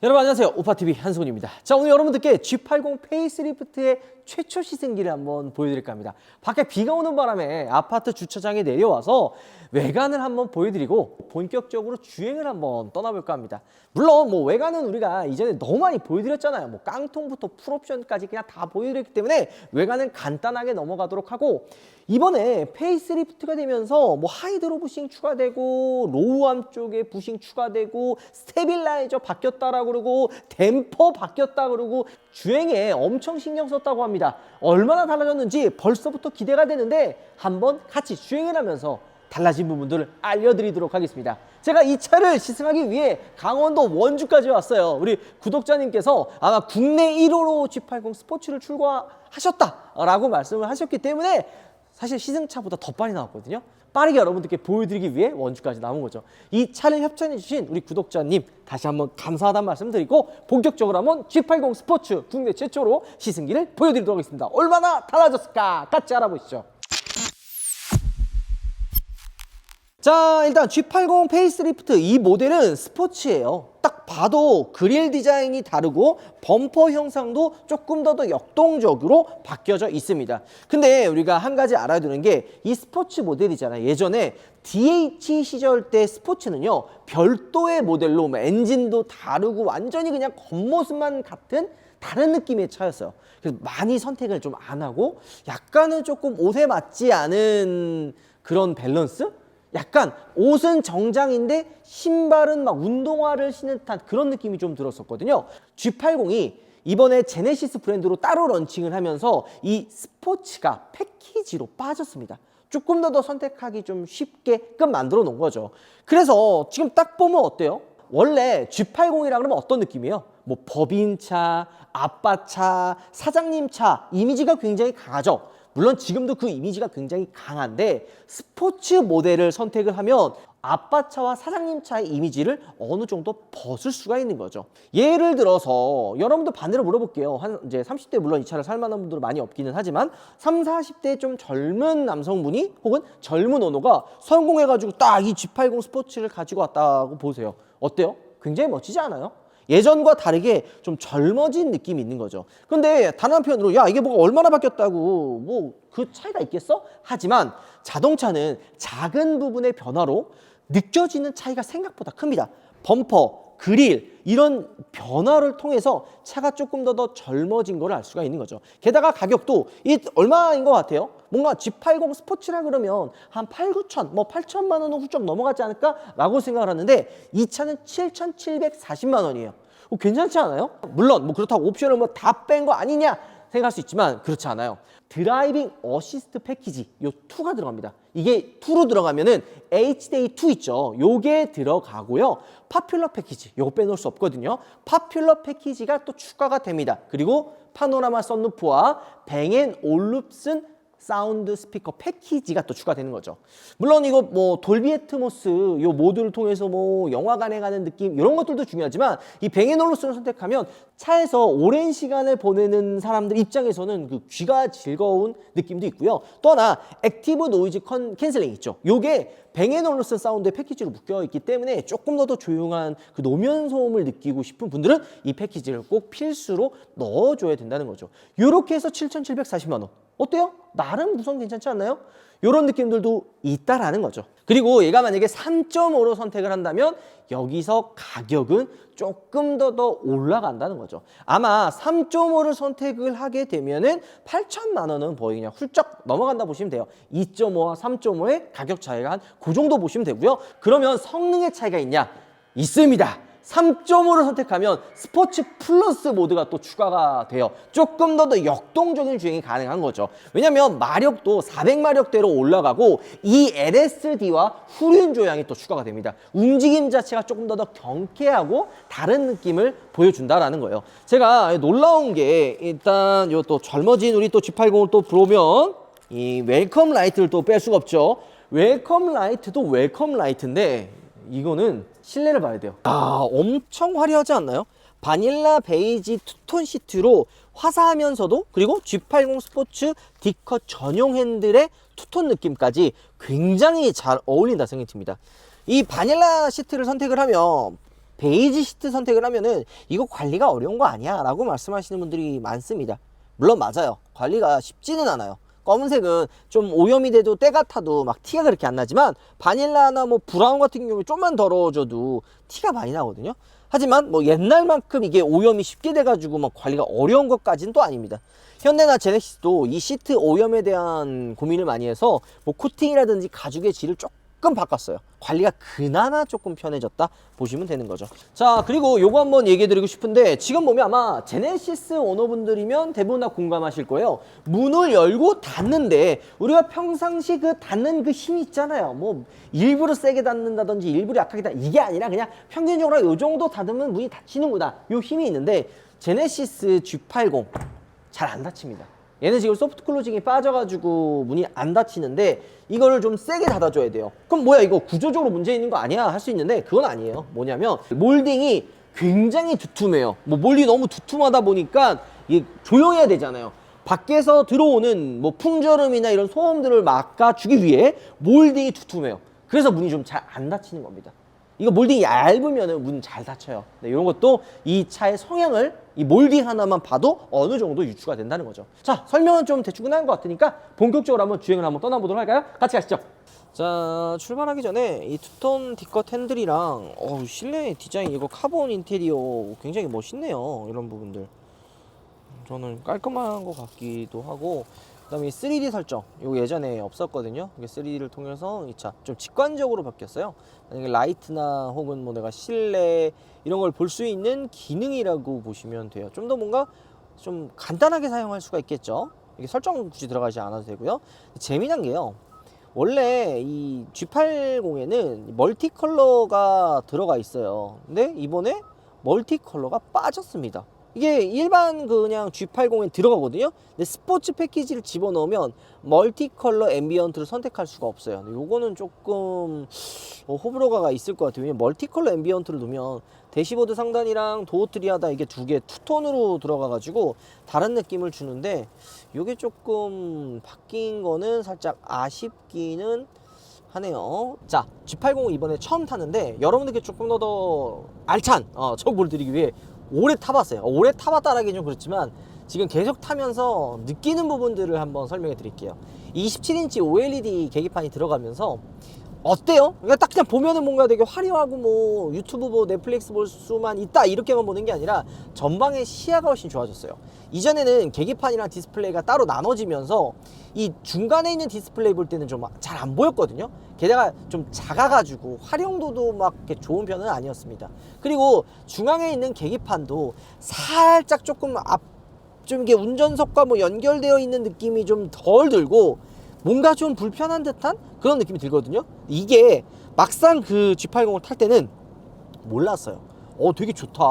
여러분 안녕하세요. 오파TV 한승훈입니다. 자 오늘 여러분들께 G80 페이스리프트의 최초 시승기를 한번 보여드릴까 합니다. 밖에 비가 오는 바람에 아파트 주차장에 내려와서 외관을 한번 보여드리고 본격적으로 주행을 한번 떠나볼까 합니다. 물론 뭐 외관은 우리가 이전에 너무 많이 보여드렸잖아요. 뭐 깡통부터 풀옵션까지 그냥 다 보여드렸기 때문에 외관은 간단하게 넘어가도록 하고 이번에 페이스리프트가 되면서 뭐 하이드로 부싱 추가되고 로우암 쪽에 부싱 추가되고 스테빌라이저 바뀌었다라고 그러고 댐퍼 바뀌었다 그러고 주행에 엄청 신경 썼다고 합니다. 얼마나 달라졌는지 벌써부터 기대가 되는데 한번 같이 주행을 하면서 달라진 부분들을 알려드리도록 하겠습니다. 제가 이 차를 시승하기 위해 강원도 원주까지 왔어요. 우리 구독자님께서 아마 국내 1호로 G80 스포츠를 출고하셨다라고 말씀을 하셨기 때문에 사실 시승차보다 더 빨리 나왔거든요. 빠르게 여러분들께 보여드리기 위해 원주까지 나온 거죠. 이 차를 협찬해주신 우리 구독자님 다시 한번 감사하다는 말씀 드리고 본격적으로 한번 G80 스포츠 국내 최초로 시승기를 보여드리도록 하겠습니다. 얼마나 달라졌을까 같이 알아보시죠. 자 일단 G80 페이스리프트 이 모델은 스포츠예요 딱 봐도 그릴 디자인이 다르고 범퍼 형상도 조금 더 더 역동적으로 바뀌어져 있습니다 근데 우리가 한 가지 알아야 되는 게 이 스포츠 모델이잖아요 예전에 DH 시절 때 스포츠는요 별도의 모델로 뭐 엔진도 다르고 완전히 그냥 겉모습만 같은 다른 느낌의 차였어요. 그래서 많이 선택을 좀 안 하고 약간은 조금 옷에 맞지 않은 그런 밸런스? 약간 옷은 정장인데 신발은 막 운동화를 신은 듯한 그런 느낌이 좀 들었었거든요. G80이 이번에 제네시스 브랜드로 따로 런칭을 하면서 이 스포츠가 패키지로 빠졌습니다. 조금 더 더 선택하기 좀 쉽게끔 만들어 놓은 거죠. 그래서 지금 딱 보면 어때요? 원래 G80이라 그러면 어떤 느낌이에요? 뭐 법인차, 아빠차, 사장님 차 이미지가 굉장히 강하죠. 물론 지금도 그 이미지가 굉장히 강한데 스포츠 모델을 선택을 하면 아빠 차와 사장님 차의 이미지를 어느 정도 벗을 수가 있는 거죠. 예를 들어서 여러분들 반대로 물어볼게요. 한 이제 30대 물론 이 차를 살 만한 분들은 많이 없기는 하지만 3, 40대 좀 젊은 남성분이 혹은 젊은 언어가 성공해 가지고 딱 이 G80 스포츠를 가지고 왔다고 보세요. 어때요? 굉장히 멋지지 않아요? 예전과 다르게 좀 젊어진 느낌이 있는 거죠. 근데 단 한편으로 야 이게 뭐가 얼마나 바뀌었다고 뭐 그 차이가 있겠어? 하지만 자동차는 작은 부분의 변화로 느껴지는 차이가 생각보다 큽니다. 범퍼, 그릴 이런 변화를 통해서 차가 조금 더 더 젊어진 걸 알 수가 있는 거죠. 게다가 가격도 이 얼마인 것 같아요? 뭔가 G80 스포츠라 그러면 한 8, 9천, 뭐 8천만 원은 훌쩍 넘어가지 않을까라고 생각을 하는데 이 차는 7,740만 원이에요. 어, 괜찮지 않아요? 물론 뭐 그렇다고 옵션을 뭐 다 뺀 거 아니냐 생각할 수 있지만 그렇지 않아요. 드라이빙 어시스트 패키지 요 2가 들어갑니다. 이게 2로 들어가면은 HDA 2 있죠. 요게 들어가고요. 파퓰러 패키지 요거 빼놓을 수 없거든요. 파퓰러 패키지가 또 추가가 됩니다. 그리고 파노라마 썬루프와 뱅앤올룹슨 사운드 스피커 패키지가 또 추가되는 거죠. 물론 이거 뭐 돌비 애트모스 요 모드를 통해서 뭐 영화관에 가는 느낌 이런 것들도 중요하지만 이 뱅앤올루슨을 선택하면 차에서 오랜 시간을 보내는 사람들 입장에서는 그 귀가 즐거운 느낌도 있고요. 또 하나 액티브 노이즈 컨 캔슬링 있죠. 요게 뱅앤올루슨 사운드의 패키지로 묶여 있기 때문에 조금 더 더 조용한 그 노면 소음을 느끼고 싶은 분들은 이 패키지를 꼭 필수로 넣어줘야 된다는 거죠. 요렇게 해서 7,740만 원. 어때요? 나름 구성 괜찮지 않나요? 이런 느낌들도 있다라는 거죠. 그리고 얘가 만약에 3.5로 선택을 한다면 여기서 가격은 조금 더 더 올라간다는 거죠. 아마 3.5를 선택을 하게 되면은 8천만 원은 거의 그냥 훌쩍 넘어간다 보시면 돼요. 2.5와 3.5의 가격 차이가 한 그 정도 보시면 되고요. 그러면 성능의 차이가 있냐? 있습니다. 3.5를 선택하면 스포츠 플러스 모드가 또 추가가 돼요. 조금 더 더 역동적인 주행이 가능한 거죠. 왜냐면 마력도 400마력대로 올라가고 이 LSD와 후륜 조향이 또 추가가 됩니다. 움직임 자체가 조금 더 더 경쾌하고 다른 느낌을 보여준다라는 거예요. 제가 놀라운 게 일단 요 또 젊어진 우리 또 G80을 또 보면 이 웰컴 라이트를 또 뺄 수가 없죠. 웰컴 라이트도 웰컴 라이트인데 이거는 실내를 봐야 돼요. 아, 엄청 화려하지 않나요? 바닐라 베이지 투톤 시트로 화사하면서도 그리고 G80 스포츠 D컷 전용 핸들의 투톤 느낌까지 굉장히 잘 어울린다 생각이 듭니다. 이 바닐라 시트를 선택을 하면 베이지 시트 선택을 하면은 이거 관리가 어려운 거 아니야 라고 말씀하시는 분들이 많습니다. 물론 맞아요. 관리가 쉽지는 않아요. 검은색은 좀 오염이 돼도 때가 타도 막 티가 그렇게 안 나지만 바닐라나 뭐 브라운 같은 경우에 좀만 더러워져도 티가 많이 나거든요. 하지만 뭐 옛날만큼 이게 오염이 쉽게 돼가지고 막 관리가 어려운 것까지는 또 아닙니다. 현대나 제네시스도 이 시트 오염에 대한 고민을 많이 해서 뭐 코팅이라든지 가죽의 질을 조금 바꿨어요. 관리가 그나마 조금 편해졌다 보시면 되는 거죠. 자, 그리고 요거 한번 얘기해 드리고 싶은데 지금 보면 아마 제네시스 오너분들이면 대부분 다 공감하실 거예요. 문을 열고 닫는데 우리가 평상시 그 닫는 그 힘이 있잖아요. 뭐 일부러 세게 닫는다든지 일부러 약하게 닫 이게 아니라 그냥 평균적으로 요 정도 닫으면 문이 닫히는구나. 요 힘이 있는데 제네시스 G80 잘 안 닫힙니다. 얘는 지금 소프트 클로징이 빠져가지고 문이 안 닫히는데 이거를 좀 세게 닫아줘야 돼요. 그럼 뭐야 이거 구조적으로 문제 있는 거 아니야 할 수 있는데 그건 아니에요. 뭐냐면 몰딩이 굉장히 두툼해요. 뭐 몰딩이 너무 두툼하다 보니까 이게 조용해야 되잖아요. 밖에서 들어오는 뭐 풍절음이나 이런 소음들을 막아주기 위해 몰딩이 두툼해요. 그래서 문이 좀 잘 안 닫히는 겁니다. 이거 몰딩이 얇으면 문 잘 닫혀요. 네, 이런 것도 이 차의 성향을 이 몰딩 하나만 봐도 어느 정도 유추가 된다는 거죠. 자, 설명은 좀 대충 끝난 것 같으니까 본격적으로 한번 주행을 한번 떠나보도록 할까요? 같이 가시죠. 자, 출발하기 전에 이 투톤 디컷 핸들이랑 어, 실내 디자인 이거 카본 인테리어 굉장히 멋있네요. 이런 부분들. 저는 깔끔한 것 같기도 하고 그다음에 이 3D 설정 이거 예전에 없었거든요. 이게 3D를 통해서 이 차 좀 직관적으로 바뀌었어요. 만약에 라이트나 혹은 뭐 내가 실내 이런 걸 볼 수 있는 기능이라고 보시면 돼요. 좀 더 뭔가 좀 간단하게 사용할 수가 있겠죠? 이게 설정 굳이 들어가지 않아도 되고요. 재미난 게요. 원래 이 G80에는 멀티 컬러가 들어가 있어요. 근데 이번에 멀티 컬러가 빠졌습니다 이게 일반 그냥 G80에 들어가거든요. 근데 스포츠 패키지를 집어넣으면 멀티컬러 앰비언트를 선택할 수가 없어요. 요거는 조금 어, 호불호가 있을 것 같아요. 왜냐면 멀티컬러 앰비언트를 넣으면 대시보드 상단이랑 도어 트리하다 이게 두 개 투톤으로 들어가 가지고 다른 느낌을 주는데 요게 조금 바뀐 거는 살짝 아쉽기는 하네요. 자, G80 이번에 처음 타는데 여러분들께 조금 더 더 알찬 어, 정보를 드리기 위해 오래 타봤어요. 어, 오래 타봤다라기 좀 그렇지만 지금 계속 타면서 느끼는 부분들을 한번 설명해 드릴게요. 27인치 OLED 계기판이 들어가면서 어때요? 그러니까 딱 그냥 보면은 뭔가 되게 화려하고 뭐 유튜브 뭐 넷플릭스 볼 수만 있다 이렇게만 보는 게 아니라 전방의 시야가 훨씬 좋아졌어요. 이전에는 계기판이랑 디스플레이가 따로 나눠지면서 이 중간에 있는 디스플레이 볼 때는 좀 잘 안 보였거든요. 게다가 좀 작아가지고 활용도도 막 좋은 편은 아니었습니다. 그리고 중앙에 있는 계기판도 살짝 조금 앞 좀 이게 운전석과 뭐 연결되어 있는 느낌이 좀 덜 들고 뭔가 좀 불편한 듯한 그런 느낌이 들거든요. 이게 막상 그 G80을 탈 때는 몰랐어요. 어, 되게 좋다.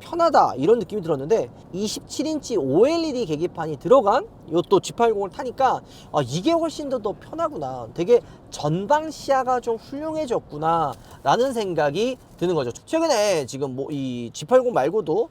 편하다. 이런 느낌이 들었는데 27인치 OLED 계기판이 들어간 요또 G80을 타니까 아, 이게 훨씬 더, 더 편하구나. 되게 전방 시야가 좀 훌륭해졌구나. 라는 생각이 드는 거죠. 최근에 지금 뭐 이 G80 말고도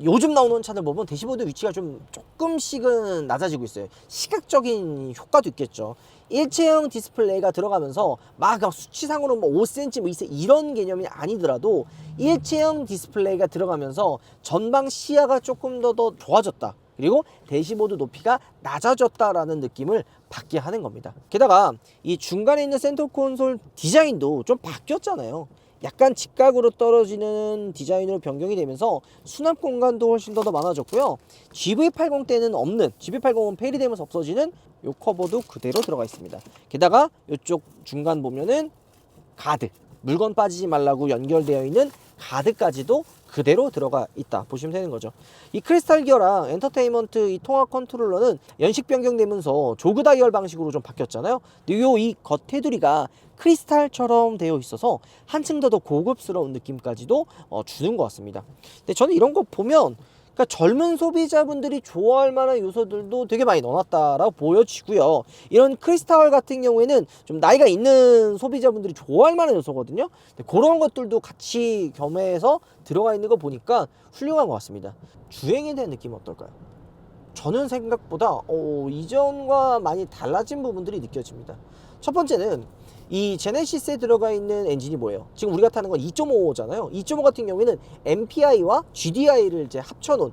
요즘 나오는 차들 보면 대시보드 위치가 좀 조금씩은 낮아지고 있어요. 시각적인 효과도 있겠죠. 일체형 디스플레이가 들어가면서 막 수치상으로 뭐 5cm, 뭐 2cm 이런 개념이 아니더라도 일체형 디스플레이가 들어가면서 전방 시야가 조금 더 더 좋아졌다. 그리고 대시보드 높이가 낮아졌다라는 느낌을 받게 하는 겁니다. 게다가 이 중간에 있는 센터 콘솔 디자인도 좀 바뀌었잖아요. 약간 직각으로 떨어지는 디자인으로 변경이 되면서 수납 공간도 훨씬 더, 더 많아졌고요. GV80 때는 없는 GV80은 폐리되면서 없어지는 요 커버도 그대로 들어가 있습니다. 게다가 이쪽 중간 보면은 가드 물건 빠지지 말라고 연결되어 있는 가드까지도 그대로 들어가 있다 보시면 되는 거죠. 이 크리스탈 기어랑 엔터테인먼트 이 통합 컨트롤러는 연식 변경되면서 조그 다이얼 방식으로 좀 바뀌었잖아요. 근데 요 이 겉 테두리가 크리스탈처럼 되어 있어서 한층 더 더 고급스러운 느낌까지도 어, 주는 것 같습니다. 근데 저는 이런 거 보면 그러니까 젊은 소비자분들이 좋아할 만한 요소들도 되게 많이 넣어놨다라고 보여지고요. 이런 크리스탈 같은 경우에는 좀 나이가 있는 소비자분들이 좋아할 만한 요소거든요. 그런 것들도 같이 겸해서 들어가 있는 거 보니까 훌륭한 것 같습니다. 주행에 대한 느낌 은 어떨까요? 저는 생각보다 어, 이전과 많이 달라진 부분들이 느껴집니다. 첫 번째는 이 제네시스에 들어가 있는 엔진이 뭐예요? 지금 우리가 타는 건 2.5잖아요. 2.5 같은 경우에는 MPI와 GDI를 이제 합쳐놓은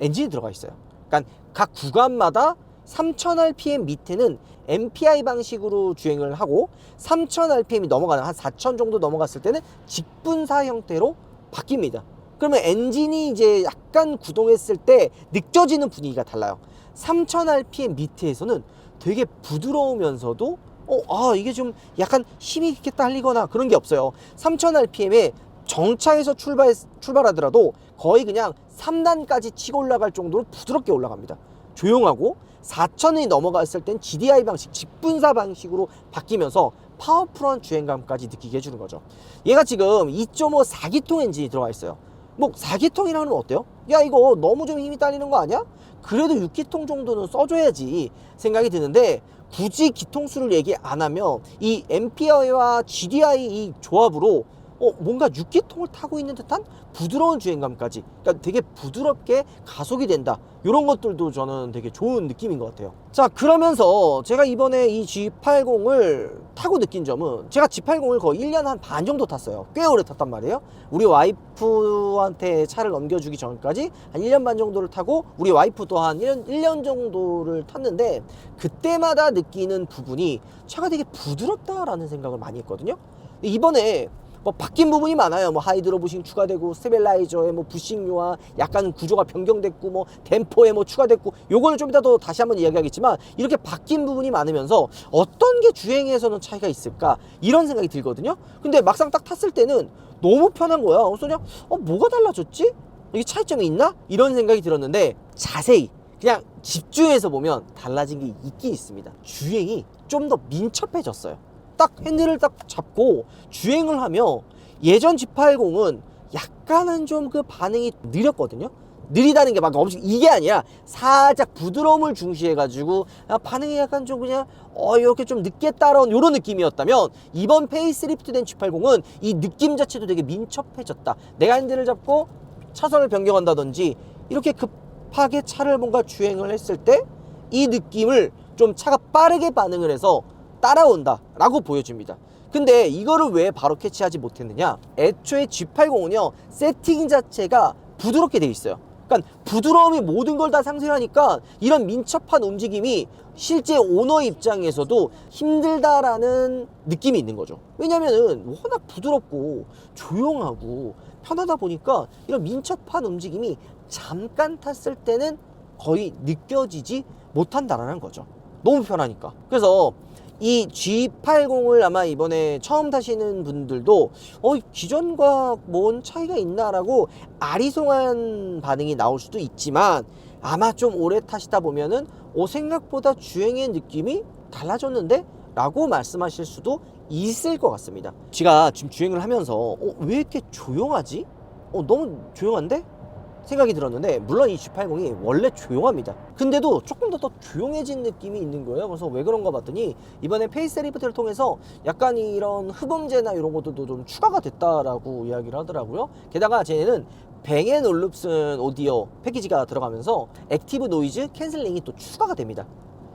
엔진이 들어가 있어요. 그러니까 각 구간마다 3000rpm 밑에는 MPI 방식으로 주행을 하고 3000rpm이 넘어가는 한 4000 정도 넘어갔을 때는 직분사 형태로 바뀝니다. 그러면 엔진이 이제 약간 구동했을 때 느껴지는 분위기가 달라요. 3000rpm 밑에서는 되게 부드러우면서도 어, 아, 이게 좀 약간 힘이 있게 딸리거나 그런 게 없어요. 3000rpm에 정차에서 출발, 출발하더라도 거의 그냥 3단까지 치고 올라갈 정도로 부드럽게 올라갑니다. 조용하고 4천이 넘어갔을 땐 GDI 방식, 직분사 방식으로 바뀌면서 파워풀한 주행감까지 느끼게 해주는 거죠. 얘가 지금 2.5 4기통 엔진이 들어가 있어요. 뭐 4기통이라고 하면 어때요? 야 이거 너무 좀 힘이 딸리는 거 아니야? 그래도 6기통 정도는 써줘야지 생각이 드는데 굳이 기통수를 얘기 안 하면 이 MPI와 GDI 이 조합으로 어, 뭔가 6기통을 타고 있는 듯한 부드러운 주행감까지. 그러니까 되게 부드럽게 가속이 된다. 이런 것들도 저는 되게 좋은 느낌인 것 같아요. 자 그러면서 제가 이번에 이 G80을 타고 느낀 점은 제가 G80을 거의 1년 한 반 정도 탔어요. 꽤 오래 탔단 말이에요. 우리 와이프한테 차를 넘겨주기 전까지 한 1년 반 정도를 타고 우리 와이프도 한 1년, 1년 정도를 탔는데 그때마다 느끼는 부분이 차가 되게 부드럽다라는 생각을 많이 했거든요. 이번에 뭐 바뀐 부분이 많아요. 뭐 하이드로 부싱 추가되고 스테빌라이저에 뭐 부싱류와 약간 구조가 변경됐고 뭐 댐퍼에 뭐 추가됐고 요거는 좀 이따 더 다시 한번 이야기하겠지만 이렇게 바뀐 부분이 많으면서 어떤 게 주행에서는 차이가 있을까 이런 생각이 들거든요. 근데 막상 딱 탔을 때는 너무 편한 거야. 그래서 그냥 어 뭐가 달라졌지? 이게 차이점이 있나? 이런 생각이 들었는데 자세히 그냥 집중해서 보면 달라진 게 있긴 있습니다. 주행이 좀 더 민첩해졌어요. 딱 핸들을 딱 잡고 주행을 하며 예전 G80은 약간은 좀 그 반응이 느렸거든요. 느리다는 게 막 엄청 이게 아니라 살짝 부드러움을 중시해 가지고 반응이 약간 좀 그냥 어 이렇게 좀 늦게 따라온 이런 느낌이었다면 이번 페이스리프트된 G80은 이 느낌 자체도 되게 민첩해졌다. 내가 핸들을 잡고 차선을 변경한다든지 이렇게 급하게 차를 뭔가 주행을 했을 때 이 느낌을 좀 차가 빠르게 반응을 해서 따라온다 라고 보여줍니다. 근데 이거를 왜 바로 캐치하지 못했느냐? 애초에 G80은요 세팅 자체가 부드럽게 돼 있어요. 그러니까 부드러움이 모든 걸 다 상쇄하니까 이런 민첩한 움직임이 실제 오너 입장에서도 힘들다라는 느낌이 있는 거죠. 왜냐면은 워낙 부드럽고 조용하고 편하다 보니까 이런 민첩한 움직임이 잠깐 탔을 때는 거의 느껴지지 못한다라는 거죠. 너무 편하니까. 그래서 이 G80을 아마 이번에 처음 타시는 분들도 어 기존과 뭔 차이가 있나라고 아리송한 반응이 나올 수도 있지만 아마 좀 오래 타시다 보면은 어 생각보다 주행의 느낌이 달라졌는데 라고 말씀하실 수도 있을 것 같습니다 제가 지금 주행을 하면서 어, 왜 이렇게 조용하지? 어 너무 조용한데? 생각이 들었는데 물론 이 G80이 원래 조용합니다. 근데도 조금 더, 더 조용해진 느낌이 있는 거예요. 그래서 왜 그런가 봤더니 이번에 페이스리프트를 통해서 약간 이런 흡음재나 이런 것들도 좀 추가가 됐다라고 이야기를 하더라고요. 게다가 쟤는 뱅앤올룹슨 오디오 패키지가 들어가면서 액티브 노이즈 캔슬링이 또 추가가 됩니다.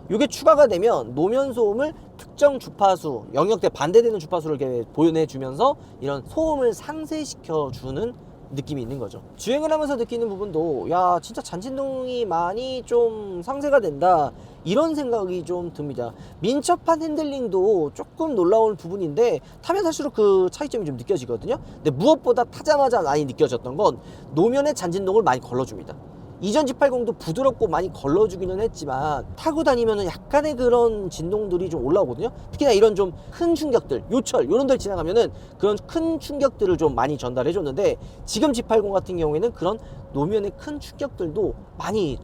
이게 추가가 되면 노면 소음을 특정 주파수 영역대 반대되는 주파수를 이렇게 보여내주면서 이런 소음을 상쇄시켜주는 느낌이 있는 거죠. 주행을 하면서 느끼는 부분도 야 진짜 잔진동이 많이 좀 상쇄가 된다 이런 생각이 좀 듭니다. 민첩한 핸들링도 조금 놀라운 부분인데 타면 탈수록 그 차이점이 좀 느껴지거든요. 근데 무엇보다 타자마자 많이 느껴졌던 건 노면의 잔진동을 많이 걸러줍니다. 이전 G80도 부드럽고 많이 걸러주기는 했지만 타고 다니면은 약간의 그런 진동들이 좀 올라오거든요. 특히나 이런 좀 큰 충격들, 요철 이런 데 지나가면은 그런 큰 충격들을 좀 많이 전달해 줬는데 지금 G80 같은 경우에는 그런 노면의 큰 충격들도 많이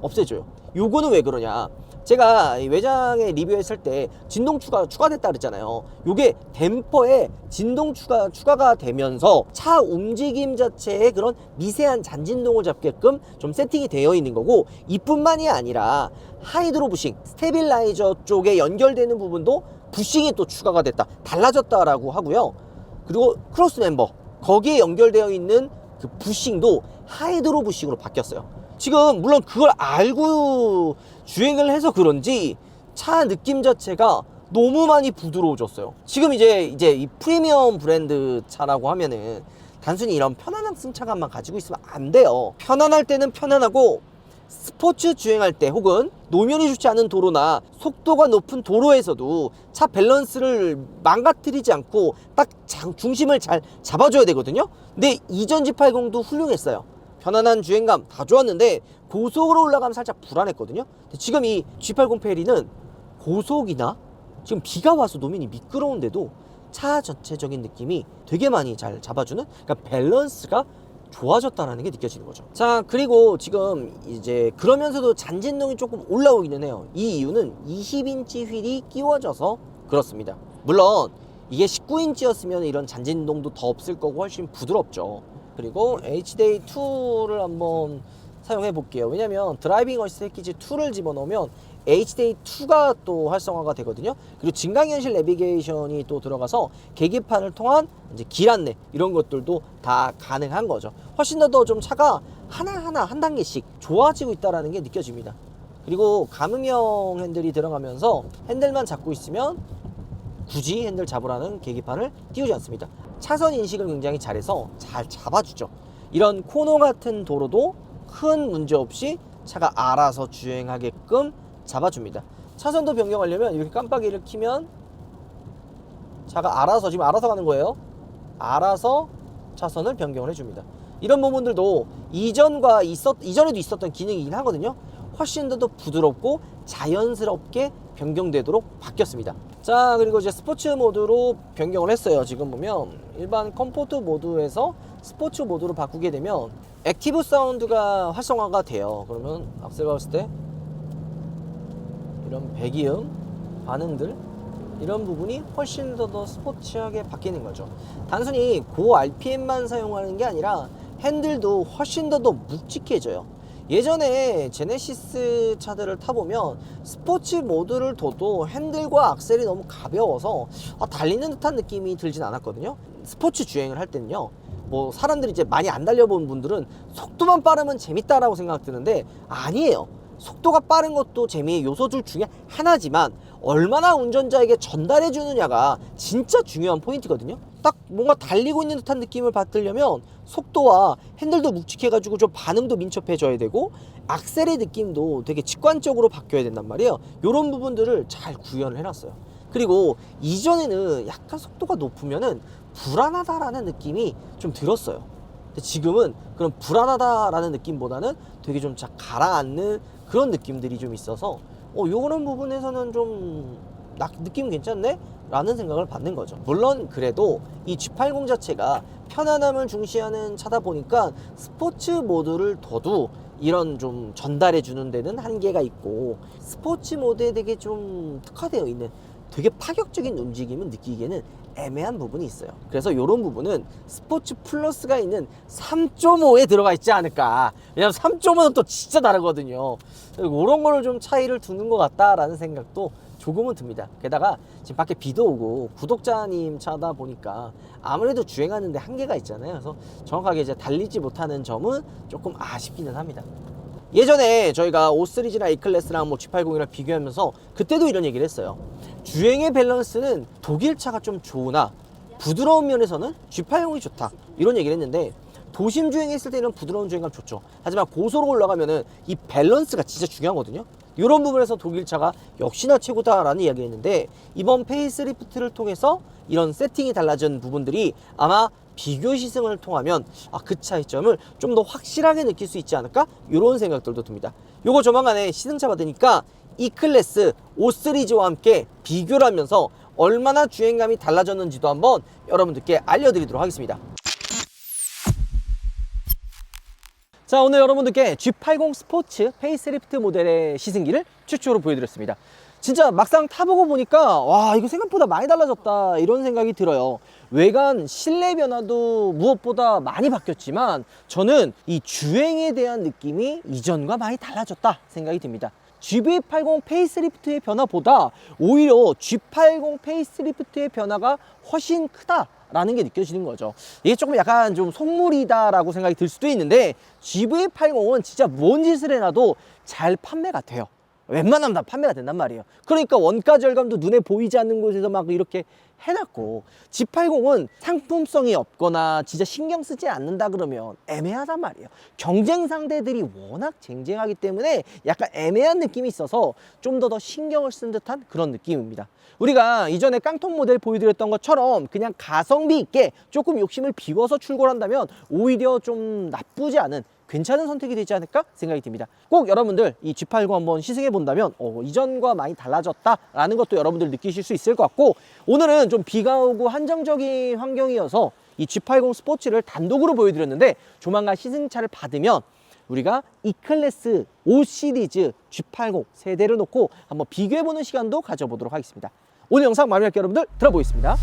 없애줘요. 요거는 왜 그러냐? 제가 이 외장에 리뷰했을 때 진동 추가 추가됐다 그랬잖아요. 요게 댐퍼에 진동 추가 추가가 되면서 차 움직임 자체에 그런 미세한 잔진동을 잡게끔 좀 세팅이 되어 있는 거고 이뿐만이 아니라 하이드로 부싱, 스테빌라이저 쪽에 연결되는 부분도 부싱이 또 추가가 됐다. 달라졌다라고 하고요. 그리고 크로스 멤버 거기에 연결되어 있는 그 부싱도 하이드로 부싱으로 바뀌었어요. 지금 물론 그걸 알고 주행을 해서 그런지 차 느낌 자체가 너무 많이 부드러워졌어요. 지금 이제 이제 이 프리미엄 브랜드 차라고 하면은 단순히 이런 편안한 승차감만 가지고 있으면 안 돼요. 편안할 때는 편안하고 스포츠 주행할 때 혹은 노면이 좋지 않은 도로나 속도가 높은 도로에서도 차 밸런스를 망가뜨리지 않고 딱 장- 중심을 잘 잡아줘야 되거든요. 근데 이전 G80도 훌륭했어요. 편안한 주행감 다 좋았는데 고속으로 올라가면 살짝 불안했거든요. 지금 이 G80 페리는 고속이나 지금 비가 와서 노면이 미끄러운데도 차 전체적인 느낌이 되게 많이 잘 잡아주는 그러니까 밸런스가 좋아졌다라는 게 느껴지는 거죠. 자, 그리고 지금 이제 그러면서도 잔진동이 조금 올라오기는 해요. 이 이유는 20인치 휠이 끼워져서 그렇습니다. 물론 이게 19인치였으면 이런 잔진동도 더 없을 거고 훨씬 부드럽죠. 그리고 HDA 2를 한번 사용해 볼게요. 왜냐면 드라이빙 어시스트 패키지 2를 집어넣으면 HDA 2가 또 활성화가 되거든요. 그리고 증강현실 내비게이션이 또 들어가서 계기판을 통한 이제 길 안내 이런 것들도 다 가능한 거죠. 훨씬 더 좀 차가 하나하나 한 단계씩 좋아지고 있다는 게 느껴집니다. 그리고 감응형 핸들이 들어가면서 핸들만 잡고 있으면 굳이 핸들 잡으라는 계기판을 띄우지 않습니다. 차선 인식을 굉장히 잘해서 잘 잡아주죠. 이런 코너 같은 도로도 큰 문제 없이 차가 알아서 주행하게끔 잡아줍니다. 차선도 변경하려면 이렇게 깜빡이를 키면 차가 알아서 지금 알아서 가는 거예요. 알아서 차선을 변경을 해줍니다. 이런 부분들도 이전과 있었 이전에도 있었던 기능이긴 하거든요. 훨씬 더, 더 부드럽고 자연스럽게 변경되도록 바뀌었습니다. 자 그리고 이제 스포츠 모드로 변경을 했어요. 지금 보면 일반 컴포트 모드에서 스포츠 모드로 바꾸게 되면 액티브 사운드가 활성화가 돼요. 그러면 악셀 밟았을 때 이런 배기음 반응들 이런 부분이 훨씬 더, 더 스포츠하게 바뀌는 거죠. 단순히 고 RPM만 사용하는 게 아니라 핸들도 훨씬 더 더 묵직해져요. 예전에 제네시스 차들을 타보면 스포츠 모드를 둬도 핸들과 악셀이 너무 가벼워서 아, 달리는 듯한 느낌이 들진 않았거든요. 스포츠 주행을 할 때는요. 뭐 사람들이 이제 많이 안 달려본 분들은 속도만 빠르면 재밌다라고 생각드는데 아니에요. 속도가 빠른 것도 재미의 요소들 중에 하나지만 얼마나 운전자에게 전달해 주느냐가 진짜 중요한 포인트거든요. 딱 뭔가 달리고 있는 듯한 느낌을 받으려면 속도와 핸들도 묵직해가지고 좀 반응도 민첩해져야 되고 악셀의 느낌도 되게 직관적으로 바뀌어야 된단 말이에요. 이런 부분들을 잘 구현을 해놨어요. 그리고 이전에는 약간 속도가 높으면은 불안하다라는 느낌이 좀 들었어요. 지금은 그런 불안하다라는 느낌보다는 되게 좀 자- 가라앉는 그런 느낌들이 좀 있어서 어 요런 부분에서는 좀 나- 느낌 괜찮네? 라는 생각을 받는 거죠. 물론 그래도 이 G80 자체가 편안함을 중시하는 차다 보니까 스포츠 모드를 둬도 이런 좀 전달해 주는 데는 한계가 있고 스포츠 모드에 되게 좀 특화되어 있는 되게 파격적인 움직임을 느끼기에는 애매한 부분이 있어요. 그래서 이런 부분은 스포츠 플러스가 있는 3.5에 들어가 있지 않을까. 왜냐면 3.5는 또 진짜 다르거든요. 이런 거를 좀 차이를 두는 것 같다라는 생각도 조금은 듭니다. 게다가 지금 밖에 비도 오고 구독자님 차다 보니까 아무래도 주행하는데 한계가 있잖아요. 그래서 정확하게 이제 달리지 못하는 점은 조금 아쉽기는 합니다. 예전에 저희가 5 시리즈나 A 클래스랑 뭐 G80이랑 비교하면서 그때도 이런 얘기를 했어요. 주행의 밸런스는 독일 차가 좀 좋으나 부드러운 면에서는 G80이 좋다. 이런 얘기를 했는데 도심 주행했을 때는 부드러운 주행감 좋죠. 하지만 고속으로 올라가면은 이 밸런스가 진짜 중요하거든요. 이런 부분에서 독일 차가 역시나 최고다라는 이야기를 했는데 이번 페이스리프트를 통해서 이런 세팅이 달라진 부분들이 아마 비교 시승을 통하면 아, 그 차이점을 좀 더 확실하게 느낄 수 있지 않을까? 이런 생각들도 듭니다. 요거 조만간에 시승차 받으니까 이 클래스 5 시리즈와 함께 비교를 하면서 얼마나 주행감이 달라졌는지도 한번 여러분들께 알려드리도록 하겠습니다. 자 오늘 여러분들께 G80 스포츠 페이스리프트 모델의 시승기를 최초로 보여드렸습니다. 진짜 막상 타보고 보니까 와 이거 생각보다 많이 달라졌다 이런 생각이 들어요. 외관 실내 변화도 무엇보다 많이 바뀌었지만 저는 이 주행에 대한 느낌이 이전과 많이 달라졌다 생각이 듭니다. GV80 페이스리프트의 변화보다 오히려 G80 페이스리프트의 변화가 훨씬 크다 라는 게 느껴지는 거죠. 이게 조금 약간 좀 속물이다라고 생각이 들 수도 있는데 GV80은 진짜 뭔 짓을 해놔도 잘 판매가 돼요. 웬만하면 다 판매가 된단 말이에요. 그러니까 원가 절감도 눈에 보이지 않는 곳에서 막 이렇게 해놨고 G80은 상품성이 없거나 진짜 신경 쓰지 않는다 그러면 애매하단 말이에요. 경쟁 상대들이 워낙 쟁쟁하기 때문에 약간 애매한 느낌이 있어서 좀 더 더 신경을 쓴 듯한 그런 느낌입니다. 우리가 이전에 깡통 모델 보여드렸던 것처럼 그냥 가성비 있게 조금 욕심을 비워서 출고를 한다면 오히려 좀 나쁘지 않은 괜찮은 선택이 되지 않을까 생각이 듭니다. 꼭 여러분들 이 G80 한번 시승해 본다면 어, 이전과 많이 달라졌다라는 것도 여러분들 느끼실 수 있을 것 같고 오늘은 좀 비가 오고 한정적인 환경이어서 이 G80 스포츠를 단독으로 보여드렸는데 조만간 시승차를 받으면 우리가 E클래스 5 시리즈 G80 세대를 놓고 한번 비교해보는 시간도 가져보도록 하겠습니다. 오늘 영상 마무리할게요 여러분들 들어보겠습니다.